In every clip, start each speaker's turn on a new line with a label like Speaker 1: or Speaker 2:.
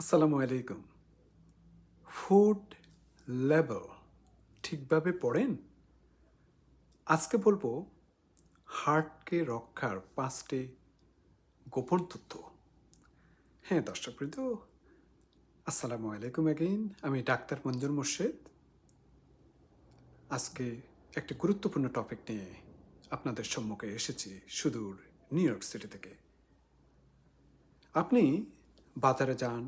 Speaker 1: আসসালামু আলাইকুম। Food level ঠিকভাবে পড়েন? আজকে বলব হার্টকে রক্ষার পাঁচটি গোপন তথ্য। হ্যাঁ দর্শকবৃন্দ আসসালামু আলাইকুম অ্যাগেইন আমি ডাক্তার মঞ্জুর মোর্শেদ। আজকে একটি গুরুত্বপূর্ণ টপিক নিয়ে আপনাদের সম্মুখে এসেছি সুদূর নিউ ইয়র্ক সিটি থেকে। আপনি বাজারে যান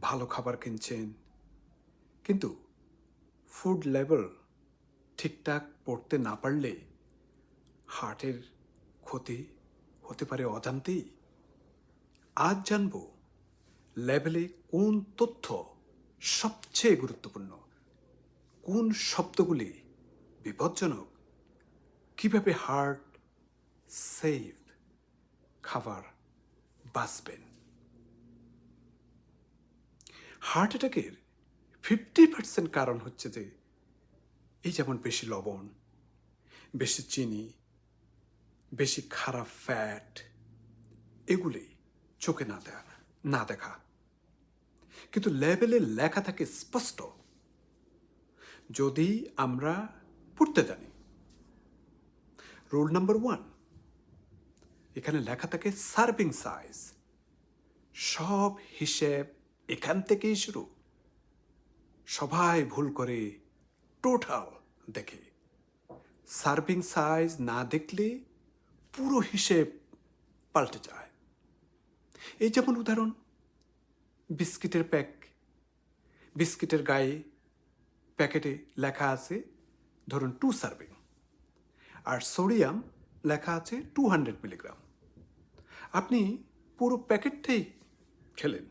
Speaker 1: ভালো খাবার কিনছেন। কিন্তু ফুড লেভেল ঠিকঠাক পড়তে না পারলে হার্টের ক্ষতি হতে পারে অজান্তেই। আজ জানব লেভেলে কোন তথ্য সবচেয়ে গুরুত্বপূর্ণ। কোন শব্দগুলি বিপজ্জনক? কীভাবে হার্ট সেভ খাবার বাঁচবেন? হার্ট অ্যাটাকের ফিফটি পার্সেন্ট কারণ হচ্ছে যে, এই যেমন বেশি লবণ, বেশি চিনি, বেশি খারাপ ফ্যাট এগুলি চোখে না দেখা না দেখা। কিন্তু লেভেলে লেখা থাকে স্পষ্ট, যদি আমরা পড়তে জানি রুল নাম্বার ওয়ান এখানে লেখা থাকে সার্ভিং সাইজ সব হিসেব এখান থেকেই শুরু। সবাই ভুল করে টোটাল দেখে। সার্ভিং সাইজ না দেখলে পুরো হিসেব পাল্টে যায়। এই যেমন উদাহরণ, বিস্কিটের প্যাক। বিস্কিটের গায়ে প্যাকেটে লেখা আছে, ধরুন টু সার্ভিং আর সোডিয়াম লেখা আছে টু হান্ড্রেড মিলিগ্রাম আপনি পুরো প্যাকেটটাই খেলেন।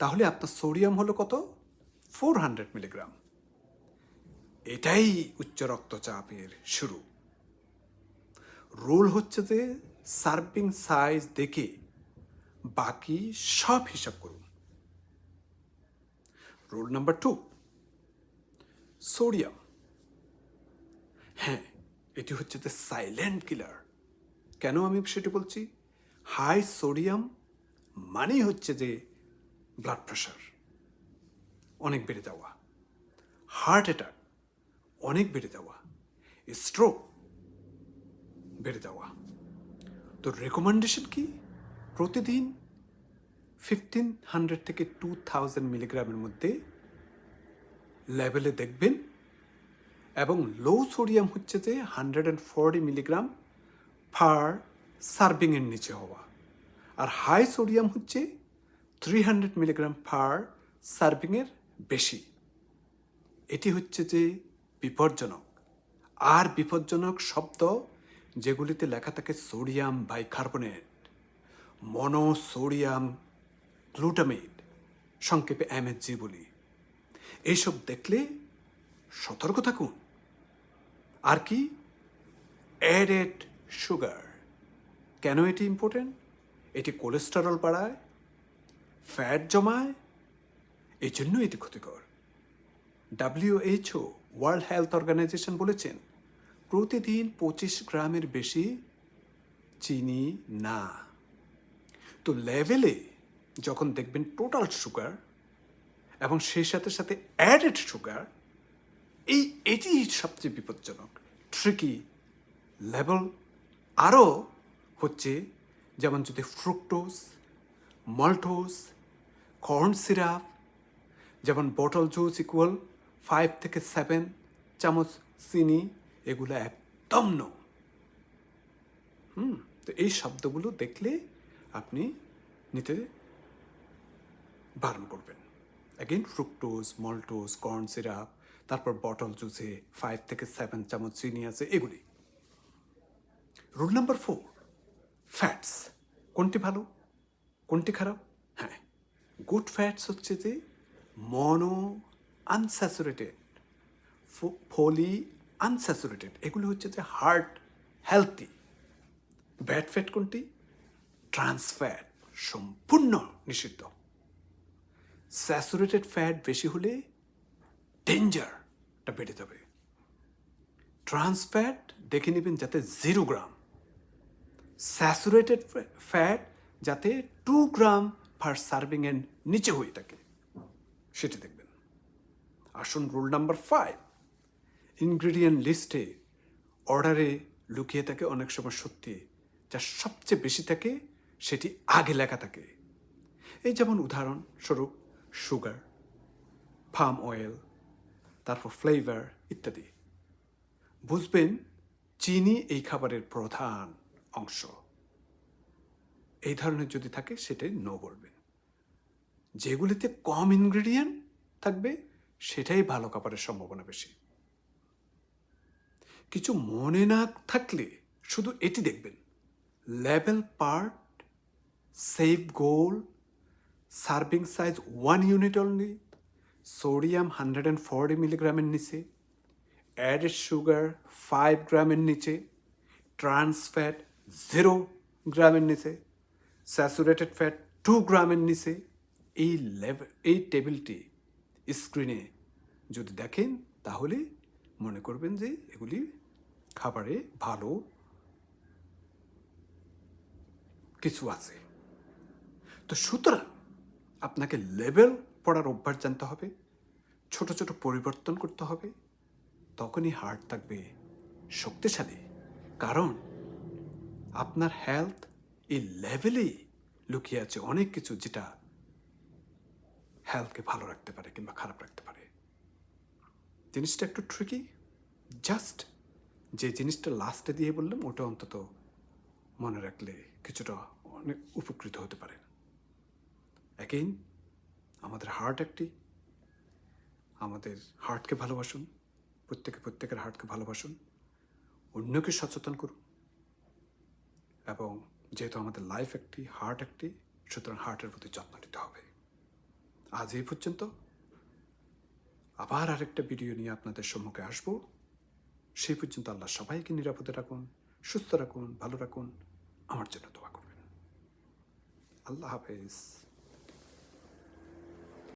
Speaker 1: তাহলে আপনার সোডিয়াম হলো কত? Four hundred milligram. এটাই উচ্চ রক্তচাপের শুরু। রুল হচ্ছে যে সার্ভিং সাইজ দেখে বাকি সব হিসাব করুন। Rule number two sodium. হ্যাঁ এটি হচ্ছে যে সাইলেন্ট কিলার কেন আমি সেটি বলছি? হাই সোডিয়াম মানেই হচ্ছে যে ব্লাড প্রেশার অনেক বেড়ে যাওয়া। হার্ট অ্যাটাক অনেক বেড়ে যাওয়া। স্ট্রোক বেড়ে যাওয়া। তো রেকমেন্ডেশন কি? প্রতিদিন ফিফটিন হান্ড্রেড থেকে টু থাউজেন্ড মিলিগ্রামের মধ্যে লেভেলে দেখবেন এবং লো সোডিয়াম হচ্ছে যে hundred and forty milligram per সার্ভিংয়ের নিচে হওয়া। আর হাই সোডিয়াম হচ্ছে থ্রি হান্ড্রেড মিলিগ্রাম ফার সার্ভিংয়ের বেশি। এটি হচ্ছে যে বিপজ্জনক। আর বিপজ্জনক শব্দ যেগুলিতে লেখা থাকে সোডিয়াম বাইকার্বনেট, মনোসোডিয়াম গ্লুটামেট, সংক্ষেপে এমএসজি বলি। এইসব দেখলে সতর্ক থাকুন। আর কি? অ্যাডেড সুগার কেন এটি ইম্পর্টেন্ট এটি কোলেস্টেরল বাড়ায় ফ্যাট জমায়? এই জন্য এটি ক্ষতিকর। ডাব্লিউএইচও, ওয়ার্ল্ড হেলথ অর্গানাইজেশন বলেছেন, প্রতিদিন পঁচিশ গ্রামের বেশি চিনি না। তো লেভেলে যখন দেখবেন টোটাল সুগার এবং সেই সাথে সাথে অ্যাডেড সুগার, এই এটি সবচেয়ে বিপজ্জনক ট্রিকি লেভেল আরও হচ্ছে যেমন যদি ফ্রুক্টোজ মল্টোজ কর্ন সিরাপ, যেমন বটল জুস ইকুয়াল ফাইভ থেকে সেভেন চামচ চিনি, এগুলো একদম নো হুম, তো এই শব্দগুলো দেখলে আপনি নিতে বারণ করবেন। Again fructose maltose corn syrup তারপর বটল জুসে ফাইভ থেকে সেভেন চামচ চিনি আছে, এগুলি। রুল নাম্বার ফোর ফ্যাটস কোনটি ভালো? কোনটি খারাপ? হ্যাঁ। গুড ফ্যাটস হচ্ছে যে মনো আনস্যাচুরেটেড ফলি আনস্যাচুরেটেড। এগুলো হচ্ছে যে হার্ট হেলথি। ব্যাড ফ্যাট কোনটি? ট্রান্স ফ্যাট সম্পূর্ণ নিষিদ্ধ। স্যাচুরেটেড ফ্যাট বেশি হলে ডেঞ্জারটা বেড়ে যাবে। ট্রান্স ফ্যাট দেখে নেবেন যাতে জিরো গ্রাম। স্যাচুরেটেড ফ্যাট যাতে টু গ্রাম পার সার্ভিং এর নিচে হয়ে থাকে। সেটি দেখবেন। আসুন রুল নাম্বার ফাইভ ইনগ্রেডিয়েন্ট লিস্টে অর্ডারে লুকিয়ে থাকে অনেক সময় সত্যি। যা সবচেয়ে বেশি থাকে, সেটি আগে লেখা থাকে। এই যেমন উদাহরণস্বরূপ সুগার পাম অয়েল তারপর ফ্লেভার ইত্যাদি। বুঝবেন, চিনি এই খাবারের প্রধান অংশ। এই ধরনের যদি থাকে, সেটাই নো বলবেন। যেগুলিতে কম ইনগ্রেডিয়েন্ট থাকবে, সেটাই ভালো খাবারের সম্ভাবনা বেশি। কিছু মনে না থাকলে শুধু এটি দেখবেন। Level part save goal serving size one unit only sodium hundred and forty মিলিগ্রামের নিচে অ্যাডেড সুগার ফাইভ গ্রামের নিচে ট্রান্স ফ্যাট জিরো গ্রামের নিচে স্যাচুরেটেড ফ্যাট টু গ্রামের নিচে এই লেভেল এই টেবিলটি স্ক্রিনে যদি দেখেন, তাহলে মনে করবেন যে এগুলি খাবারে ভালো কিছু আছে। তো সুতরাং আপনাকে লেভেল পড়ার অভ্যাস জানতে হবে, ছোট ছোট পরিবর্তন করতে হবে, তখনই হার্ট থাকবে শক্তিশালী। কারণ আপনার হেলথ এই লেভেলেই লুকিয়ে আছে অনেক কিছু যেটা হেলথকে ভালো রাখতে পারে কিংবা খারাপ রাখতে পারে। জিনিসটা একটু ট্রিকি জাস্ট যে জিনিসটা লাস্টে দিয়ে বললাম, ওটা অন্তত মনে রাখলে কিছুটা অনেক উপকৃত হতে পারেন অ্যাগেইন আমাদের হার্ট একটি। আমাদের হার্টকে ভালোবাসুন। প্রত্যেকে প্রত্যেকের হার্টকে ভালোবাসুন। অন্যকে সচেতন করুন। এবং যেহেতু আমাদের লাইফ একটি হার্ট একটি, সুতরাং হার্টের প্রতি যত্ন নিতে হবে। আজ এই পর্যন্ত। আবার আরেকটা ভিডিও নিয়ে আপনাদের সম্মুখে আসব। সেই পর্যন্ত আল্লাহ সবাইকে নিরাপদে রাখুন, সুস্থ রাখুন, ভালো রাখুন, আমার জন্য দোয়া করবেন। আল্লাহ হাফেজ।